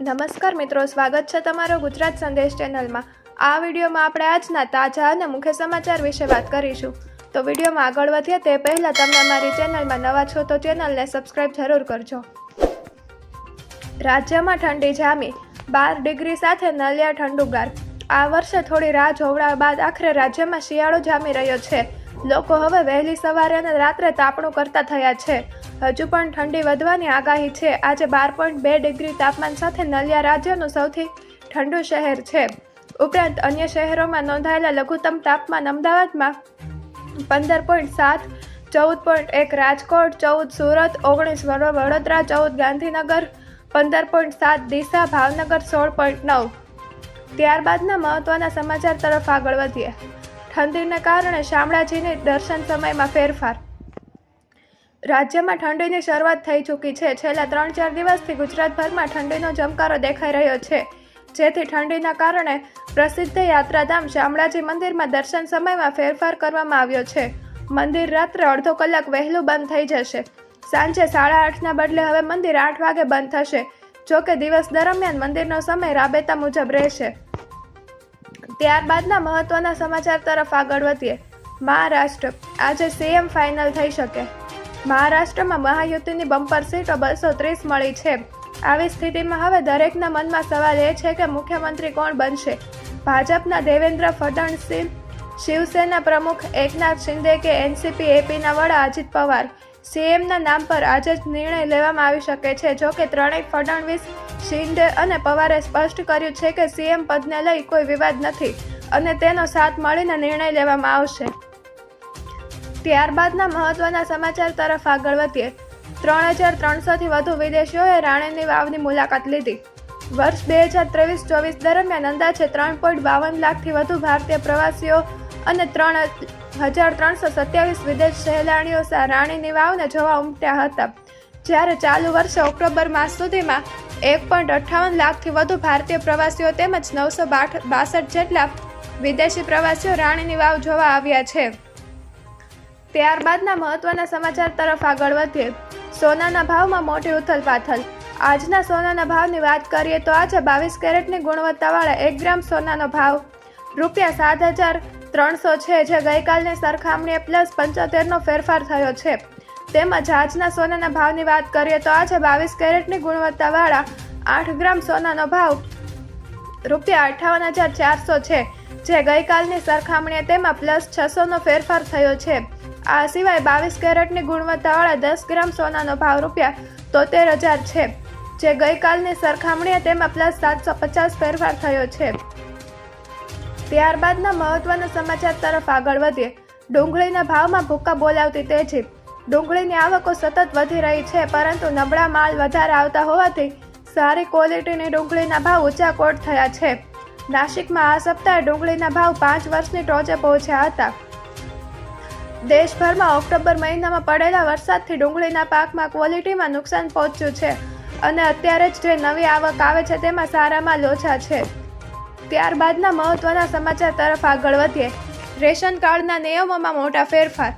નમસ્કાર મિત્રો, સ્વાગત છે તમારો ગુજરાત સંદેશ ચેનલમાં. આ વિડીયોમાં આપણે આજના તાજા અને મુખ્ય સમાચાર વિશે વાત કરીશું. તો વિડીયોમાં આગળ વધીએ તે પહેલાં તમે અમારી ચેનલમાં નવા છો તો ચેનલને સબસ્ક્રાઇબ જરૂર કરજો. રાજ્યમાં ઠંડી જામી. બાર ડિગ્રી સાથે નલિયા ઠંડુગાર. આ વર્ષે થોડી રાહ જોવડા બાદ આખરે રાજ્યમાં શિયાળો જામી રહ્યો છે. લોકો હવે વહેલી સવારે અને રાત્રે તાપણું કરતા થયા છે. હજુ પણ ઠંડી વધવાની આગાહી છે. આજે બાર પોઈન્ટ બે ડિગ્રી તાપમાન સાથે નલિયા રાજ્યનું સૌથી ઠંડુ શહેર છે. ઉપરાંત અન્ય શહેરોમાં નોંધાયેલા લઘુત્તમ તાપમાન અમદાવાદમાં પંદર પોઈન્ટ સાત, ચૌદ પોઈન્ટ એક રાજકોટ, ચૌદ સુરત, ઓગણીસ વડો- વડોદરા, ચૌદ ગાંધીનગર, પંદર પોઈન્ટ સાત ડીસા, ભાવનગર, સોળ પોઈન્ટ નવ. ત્યારબાદના મહત્વના સમાચાર તરફ આગળ વધીએ. ઠંડીને કારણે શામળાજીની દર્શન સમયમાં ફેરફાર રાજ્યમાં ઠંડીની શરૂઆત થઈ ચૂકી છે. છેલ્લા ત્રણ ચાર દિવસથી ગુજરાતભરમાં ઠંડીનો જમકારો દેખાઈ રહ્યો છે. જેથી ઠંડીના કારણે પ્રસિદ્ધ યાત્રાધામ શામળાજી મંદિરમાં દર્શન સમયમાં ફેરફાર કરવામાં આવ્યો છે. મંદિર રાત્રે અડધો કલાક વહેલું બંધ થઈ જશે. સાંજે સાડા આઠના બદલે હવે મંદિર આઠ વાગે બંધ થશે, જો કે દિવસ દરમિયાન મંદિરનો સમય રાબેતા મુજબ રહેશે. ત્યારબાદના મહત્વના સમાચાર તરફ આગળ વધીએ. મહારાષ્ટ્ર. આજે સીએમ ફાઇનલ થઈ શકે. મહારાષ્ટ્રમાં મહાયુતિની બમ્પર સીટો બસો ત્રીસ મળી છે. આવી સ્થિતિમાં હવે દરેકના મનમાં સવાલ એ છે કે મુખ્યમંત્રી કોણ બનશે? ભાજપના દેવેન્દ્ર ફડણસિંહ શિવસેના પ્રમુખ એકનાથ શિંદે કે એનસીપી એપીના વડા અજીત પવાર? સીએમના નામ પર આજે જ નિર્ણય લેવામાં આવી શકે છે. જો કે ત્રણેય ફડણવીસ, શિંદે અને પવારે સ્પષ્ટ કર્યું છે કે સીએમ પદને લઈ કોઈ વિવાદ નથી અને તેનો સાથ મળીને નિર્ણય લેવામાં આવશે. ત્યારબાદના મહત્વના સમાચાર તરફ આગળ વધીએ. ત્રણ હજાર ત્રણસોથી વધુ વિદેશીઓએ રાણીની વાવની મુલાકાત લીધી. વર્ષ બે હજાર ત્રેવીસ ચોવીસ દરમિયાન અંદાજે ત્રણ પોઈન્ટ બાવન લાખથી વધુ ભારતીય પ્રવાસીઓ અને ત્રણ હજાર ત્રણસો સત્યાવીસ વિદેશ સહેલાણીઓ રાણીની વાવને જોવા ઉમટ્યા હતા. જ્યારે ચાલુ વર્ષે ઓક્ટોબર માસ સુધીમાં એક પોઈન્ટ અઠ્ઠાવન લાખથી વધુ ભારતીય પ્રવાસીઓ તેમજ નવસો બાસઠ જેટલા વિદેશી પ્રવાસીઓ રાણીની વાવ જોવા આવ્યા છે. ત્યારબાદના મહત્વના સમાચાર તરફ આગળ વધીએ. સોનાના ભાવમાં મોટી ઉથલપાથલ આજના સોનાના ભાવની વાત કરીએ તો આજે બાવીસ કેરેટની ગુણવત્તાવાળા એક ગ્રામ સોનાનો ભાવ રૂપિયા સાત હજાર ત્રણસો છે, જે ગઈકાલની સરખામણીએ પ્લસ પંચોતેરનો ફેરફાર થયો છે. તેમજ આજના સોનાના ભાવની વાત કરીએ તો આજે બાવીસ કેરેટની ગુણવત્તાવાળા આઠ ગ્રામ સોનાનો ભાવ રૂપિયા અઠાવન હજાર ચારસો છે, જે ગઈકાલની સરખામણીએ તેમાં પ્લસ છસોનો ફેરફાર થયો છે. આ સિવાય બાવીસ કેરેટની ગુણવત્તાવાળા દસ ગ્રામ સોનાનો ભાવ રૂપિયા તોતેર હજાર છે, જે ગઈકાલની સરખામણીએ તેમાં પ્લસ સાતસો પચાસ ફેરફાર થયો છે. ત્યારબાદના મહત્વના સમાચાર તરફ આગળ વધીએ. ડુંગળીના ભાવમાં ભૂક્કા બોલાવતી તેજી. ડુંગળીની આવકો સતત વધી રહી છે, પરંતુ નબળા માલ વધારે આવતા હોવાથી સારી ક્વોલિટીની ડુંગળીના ભાવ ઊંચા કોટ થયા છે. નાસિકમાં આ સપ્તાહે ડુંગળીના ભાવ પાંચ વર્ષની ટોચે પહોંચ્યા હતા. દેશભરમાં ઓક્ટોબર મહિનામાં પડેલા વરસાદથી ડુંગળીના પાકમાં ક્વોલિટીમાં નુકસાન પહોંચ્યું છે અને અત્યારે જ જે નવી આવક આવે છે તેમાં સારામાં લોચા છે. ત્યારબાદના મહત્વના સમાચાર તરફ આગળ વધીએ. રેશન કાર્ડના નિયમોમાં મોટા ફેરફાર.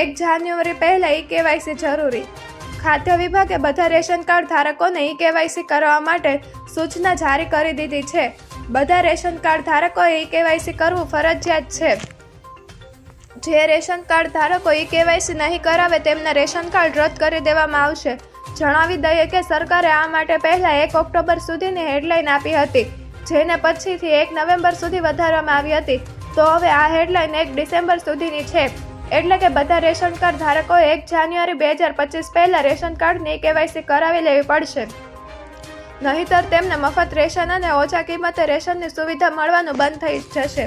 એક જાન્યુઆરી પહેલાં ઈ કેવાયસી જરૂરી. ખાદ્ય વિભાગે બધા રેશન કાર્ડ ધારકોને ઈ કેવાયસી કરવા માટે સૂચના જારી કરી દીધી છે. બધા રેશન કાર્ડ ધારકોએ ઈ કેવાયસી કરવું ફરજિયાત છે. જે રેશન કાર્ડ ધારકો ઈ કેવાયસી નહીં કરાવે તેમના રેશન કાર્ડ રદ કરી દેવામાં આવશે. જણાવી દઈએ કે સરકારે આ માટે પહેલા એક ઓક્ટોબર સુધીની હેડલાઇન આપી હતી, જેને પછીથી એક નવેમ્બર સુધી વધારવામાં આવી હતી. તો હવે આ હેડલાઇન એક ડિસેમ્બર સુધીની છે. એટલે કે બધા રેશન કાર્ડ ધારકોએ એક જાન્યુઆરી બે હજાર પચીસ પહેલાં રેશન કાર્ડની કેવાયસી કરાવી લેવી પડશે. નહીંતર તેમને મફત રેશન અને ઓછા કિંમતે રેશનની સુવિધા મળવાનું બંધ થઈ જશે.